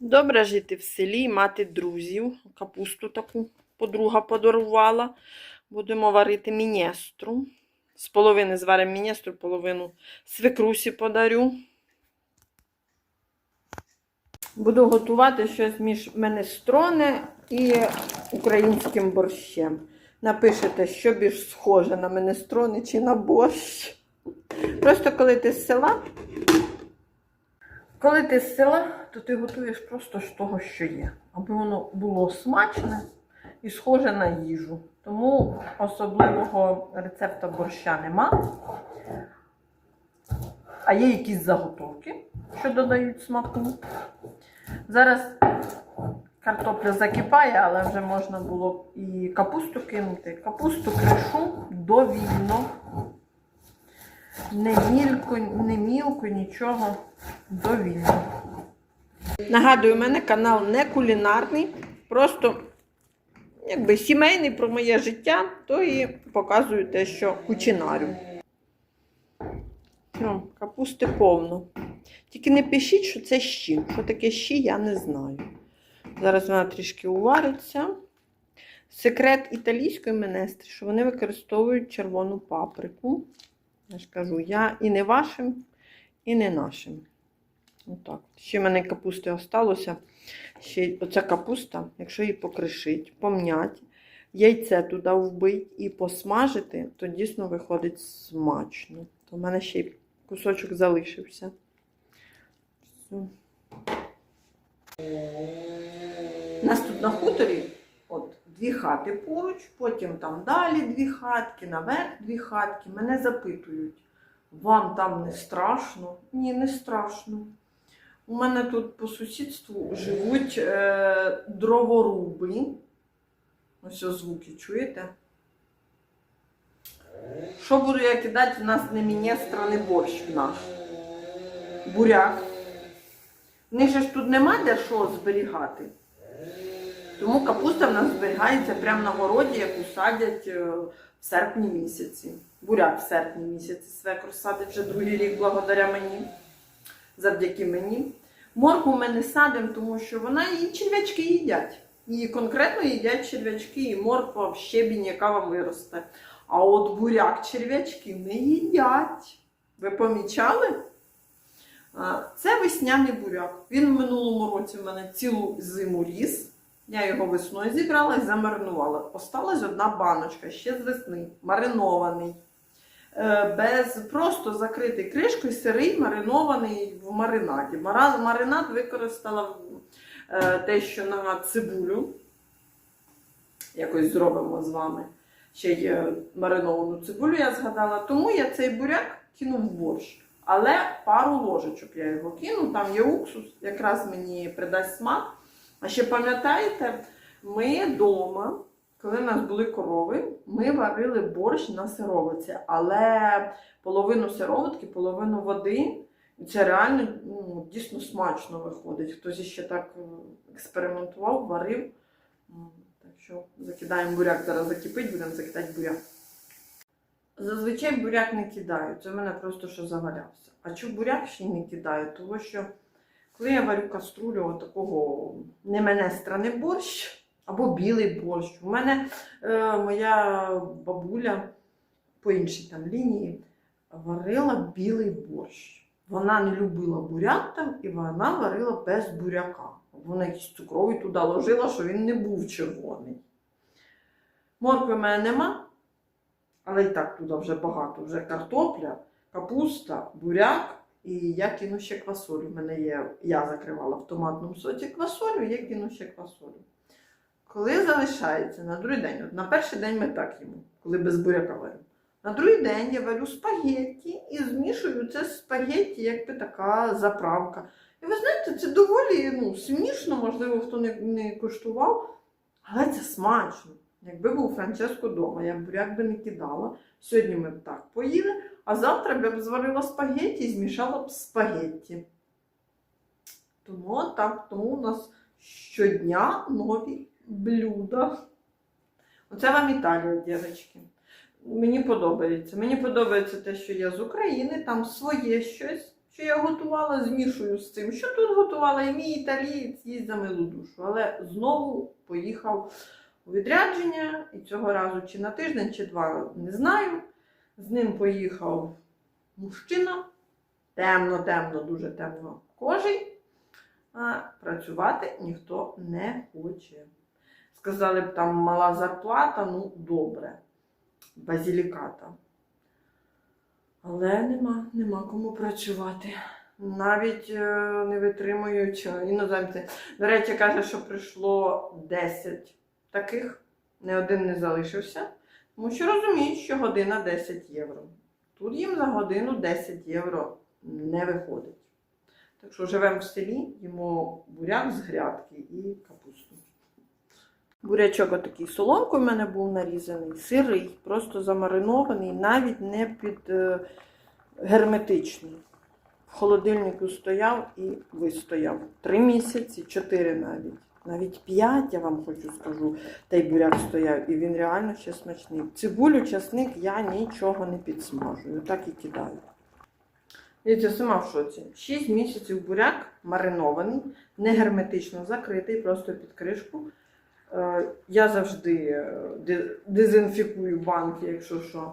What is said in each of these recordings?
Добре жити в селі, і мати друзів. Капусту таку подруга подарувала. Будемо варити мінестру. З половини зваримо мінестру, половину свекрусі подарю. Буду готувати щось між менестроне і українським борщем. Напишете, що більш схоже на менестроне чи на борщ. Просто коли ти з села, коли ти з села, то ти готуєш просто з того, що є. Аби воно було смачне і схоже на їжу. Тому особливого рецепта борща нема. А є якісь заготовки, що додають смаку. Зараз картопля закипає, але вже можна було і капусту кинути. Капусту кришу довільно. Не мілько, не мілко, нічого довільно. Нагадую, у мене канал не кулінарний, просто якби сімейний про моє життя, то і показую те, що кучинарю. Все, капусти повно. Тільки не пишіть, що це щі. Що таке щі, я не знаю. Зараз вона трішки увариться. Секрет італійської менестри, що вони використовують червону паприку. Я ж кажу, я і не вашим, і не нашим. Отак. Ще в мене капусти осталося. Ще оця капуста, якщо її покришить, помнять, яйце туди вбить і посмажити, то дійсно виходить смачно. То в мене ще й кусочок залишився. Все. Нас тут на хуторі дві хати поруч, потім там далі дві хатки, наверх дві хатки. Мене запитують, вам там не страшно? Ні, не страшно. У мене тут по сусідству живуть е, дроворуби. Ось звуки чуєте? Що буду я кидати, в нас не мінестра, не борщ в наш. Буряк. В них ж тут нема де що зберігати. Тому капуста в нас зберігається прямо на городі, яку садять е, в серпні місяці. Буряк в серпні місяці. Свекр садить вже другий рік благодаря мені. Завдяки мені. Морку ми не садимо, тому що вона і черв'ячки їдять. Її конкретно їдять черв'ячки і морква в щебінь, яка вам виросте. А от буряк черв'ячки не їдять. Ви помічали? Це весняний буряк. Він в минулому році в мене цілу зиму ріс. Я його весною зібрала і замаринувала. Осталась одна баночка ще з весни, маринований. Е, Без просто закритий кришкою, сирий, маринований в маринаді. Маринад використала е, те, що на цибулю. Якось зробимо з вами. Ще є мариновану цибулю, я згадала. Тому я цей буряк кину в борщ. Але пару ложечок я його кину, там є уксус, якраз мені придасть смак. А ще пам'ятаєте, ми вдома, коли в нас були корови, ми варили борщ на сировиці, але половину сироватки, половину води. І це реально ну, дійсно смачно виходить. Хтось ще так е, експериментував, варив. Так що закидаємо буряк, зараз закипить, будемо закидати буряк. Зазвичай буряк не кидаю, це в мене просто що завалявся. А чому буряк ще не кидаю? Тому що коли я варю каструлю такого не мене страни борщ або білий борщ. У мене е, моя бабуля по іншій там лінії варила білий борщ. Вона не любила буряк там і вона варила без буряка. Вона якийсь цукровий туди ложила, що він не був червоний. Моркви в мене нема, але і так туди вже багато. Вже картопля, капуста, буряк. І я кину ще квасолю. У мене є, я закривала в томатному соці квасолю, я кину ще квасолю. Коли залишається на другий день, на перший день ми так їмо, коли без буряка варю. На другий день я варю спагетті і змішую це спагетті, якби така заправка. І ви знаєте, це доволі ну, смішно, можливо, хто не, не куштував, але це смачно. Якби був Франческо вдома, я б буряк би не кидала. Сьогодні ми б так поїли, а завтра я б зварила спагетті і змішала б спагетті. Тому так, тому у нас щодня нові блюда. Оце вам Італія, дівчатки. Мені подобається. Мені подобається те, що я з України, там своє щось, що я готувала, змішую з цим. Що тут готувала, і мій італієць їсть за милу душу. Але знову поїхав у відрядження, і цього разу чи на тиждень, чи два, не знаю. З ним поїхав мужчина, темно, темно, дуже темно кожий, а працювати ніхто не хоче. Сказали б, там мала зарплата, ну добре, базіліката. Але нема, нема кому працювати. Навіть е, не витримують е, іноземці. До речі, каже, що прийшло 10 таких, не один не залишився. Тому що розуміють, що година 10 євро. Тут їм за годину 10 євро не виходить. Так що живемо в селі, їмо буряк з грядки і капусту. Бурячок отакий соломкою в мене був нарізаний, сирий, просто замаринований, навіть не під е, герметичний. В холодильнику стояв і вистояв. Три місяці, чотири навіть. Навіть п'ять, я вам хочу скажу, той буряк стояв, і він реально ще смачний. Цибулю, часник я нічого не підсмажую, так і кидаю. Дивіться, сама в шоці. 6 місяців буряк маринований, не герметично закритий, просто під кришку. Е, Я завжди е, дезінфікую банки, якщо що.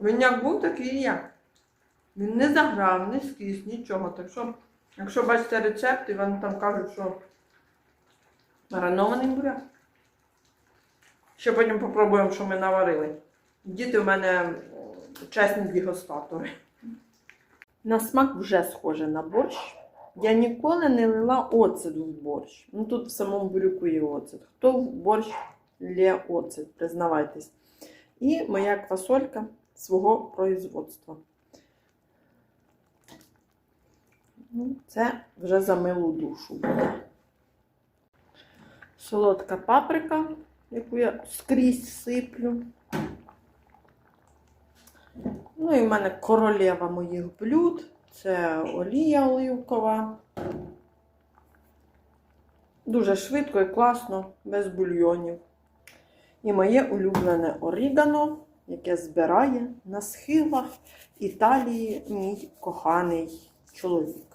Він як був, такий є. Він не заграв, не скис, нічого. Так що, якщо бачите рецепт, і вам там кажуть, що маринований буряк. Ще потім попробуємо, що ми наварили. Діти в мене чесні дегустатори. На смак вже схоже на борщ. Я ніколи не лила оцет в борщ. Ну тут в самому буряку є оцет. Хто в борщ лє оцет, признавайтесь. І моя квасолька свого производства. Ну, це вже за милу душу буде. Солодка паприка, яку я скрізь сиплю. Ну і в мене королева моїх блюд. Це олія оливкова. Дуже швидко і класно, без бульйонів. І моє улюблене орігано, яке збирає на схилах Італії мій коханий чоловік.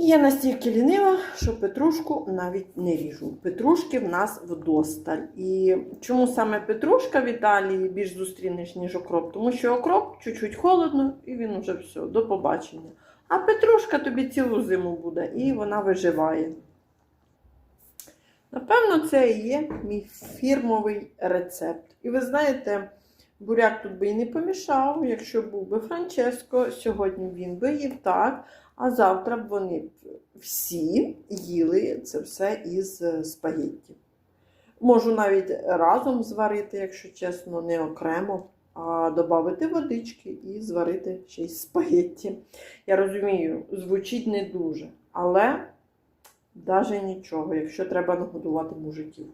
І я настільки лінива, що петрушку навіть не ріжу. Петрушки в нас вдосталь. І чому саме петрушка в Італії більш зустрінеш, ніж окроп? Тому що окроп чуть-чуть холодно, і він уже все, до побачення. А петрушка тобі цілу зиму буде, і вона виживає. Напевно, це і є мій фірмовий рецепт. І ви знаєте, буряк тут би і не помішав, якщо був би Франческо, сьогодні він би їв так, а завтра б вони всі їли це все із е, спагетті. Можу навіть разом зварити, якщо чесно, не окремо, а додати водички і зварити ще й спагетті. Я розумію, звучить не дуже, але навіть нічого, якщо треба нагодувати мужиків.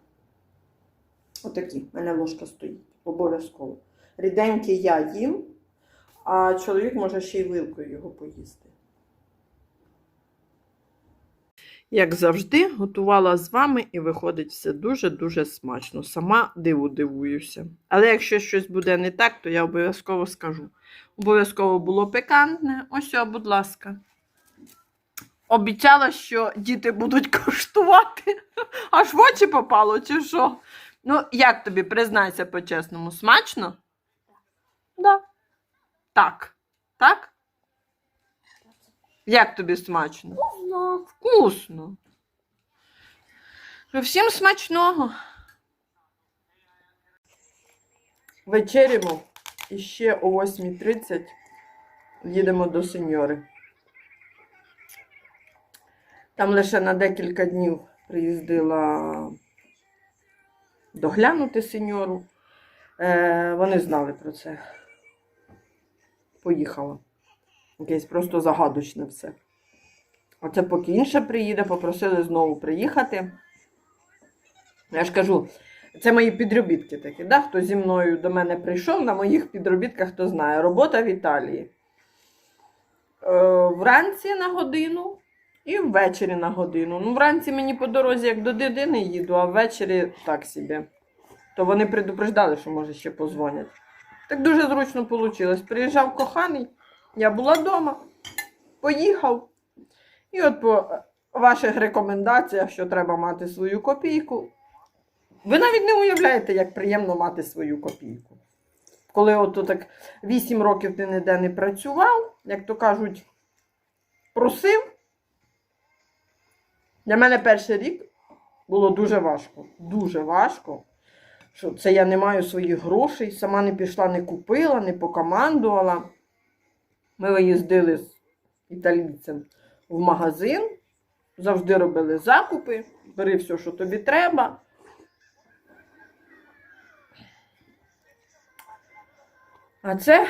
Отакі, в мене ложка стоїть, обов'язково. Ріденький я їм, а чоловік може ще й вилкою його поїсти. Як завжди, готувала з вами і виходить все дуже-дуже смачно. Сама диву дивуюся. Але якщо щось буде не так, то я обов'язково скажу. Обов'язково було пикантне. Ось, будь ласка. Обіцяла, що діти будуть коштувати. Аж в очі попало, чи що? Ну, як тобі, признайся по-чесному, смачно? Да. Так. Так? Як тобі смачно? Вкусно. Вкусно. Ну, Всім смачного. Вечерямо і ще о 8.30 їдемо до сеньори. Там лише на декілька днів приїздила доглянути сеньору. Е, вони знали про це. Поїхала. Якесь просто загадочне все. Оце поки інше приїде, попросили знову приїхати. Я ж кажу, це мої підробітки такі, да? хто зі мною до мене прийшов, на моїх підробітках, хто знає. Робота в Італії. Е, вранці на годину і ввечері на годину. Ну, вранці мені по дорозі як до дитини їду, а ввечері так собі. То вони предупреждали, що може ще позвонять. Так дуже зручно вийшло. Приїжджав коханий, я була вдома, поїхав. І от по ваших рекомендаціях, що треба мати свою копійку. Ви навіть не уявляєте, як приємно мати свою копійку. Коли от так 8 років ти ніде не працював, як то кажуть, просив. Для мене перший рік було дуже важко. Дуже важко. Що це я не маю своїх грошей, сама не пішла, не купила, не покомандувала. Ми виїздили з італійцем в магазин, завжди робили закупи, бери все, що тобі треба. А це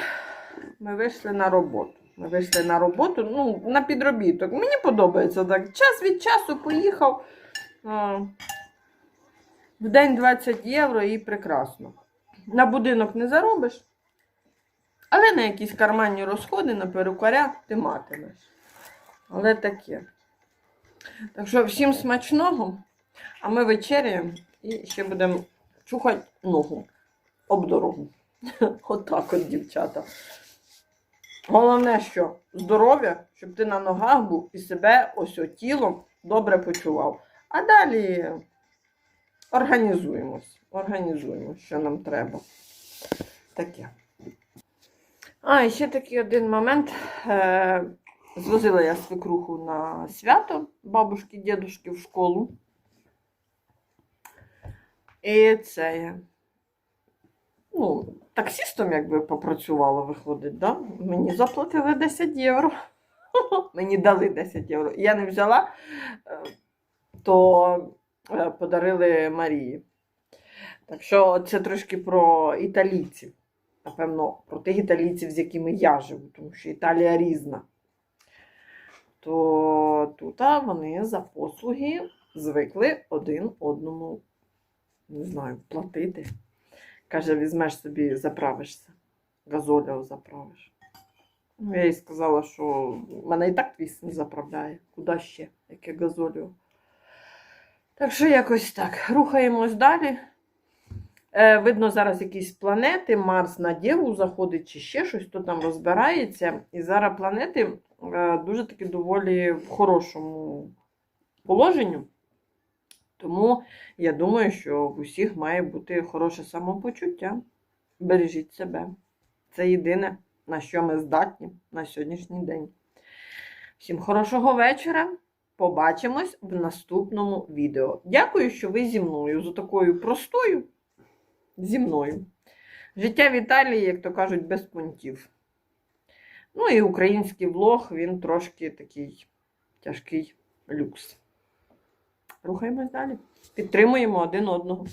ми вийшли на роботу. Ми вийшли на роботу, ну, на підробіток. Мені подобається так. Час від часу поїхав. В день 20 євро і прекрасно. На будинок не заробиш, але на якісь карманні розходи, на перукаря ти матимеш. Але таке. Так що всім смачного, а ми вечеряємо і ще будемо чухати ногу об дорогу. Отак от, дівчата. Головне, що здоров'я, щоб ти на ногах був і себе ось тілом добре почував. А далі організуємось. Організуємо, що нам треба. Таке. А, і ще такий один момент. Е, Звозила я свекруху на свято бабушки, дідушки в школу. І це. Ну, таксістом якби попрацювала, виходить, да? Мені заплатили 10 євро. Мені дали 10 євро. Я не взяла, е, то е, подарили Марії. Так що це трошки про італійців. Напевно, про тих італійців, з якими я живу, тому що Італія різна. То тут вони за послуги звикли один одному, не знаю, платити. Каже, візьмеш собі, заправишся. Газоля заправиш. Ну, я їй сказала, що мене і так твій син заправляє. Куди ще? Яке газоліо? Так що якось так. Рухаємось далі. Е, видно, зараз якісь планети, Марс на Дєву заходить чи ще щось, то там розбирається. І зараз планети е, дуже таки доволі в хорошому положенню. Тому я думаю, що в усіх має бути хороше самопочуття. Бережіть себе. Це єдине, на що ми здатні на сьогоднішній день. Всім хорошого вечора. Побачимось в наступному відео. Дякую, що ви зі мною за такою простою зі мною. Життя в Італії, як то кажуть, без пунктів. Ну і український влог, він трошки такий тяжкий люкс. Рухаємось далі. Підтримуємо один одного.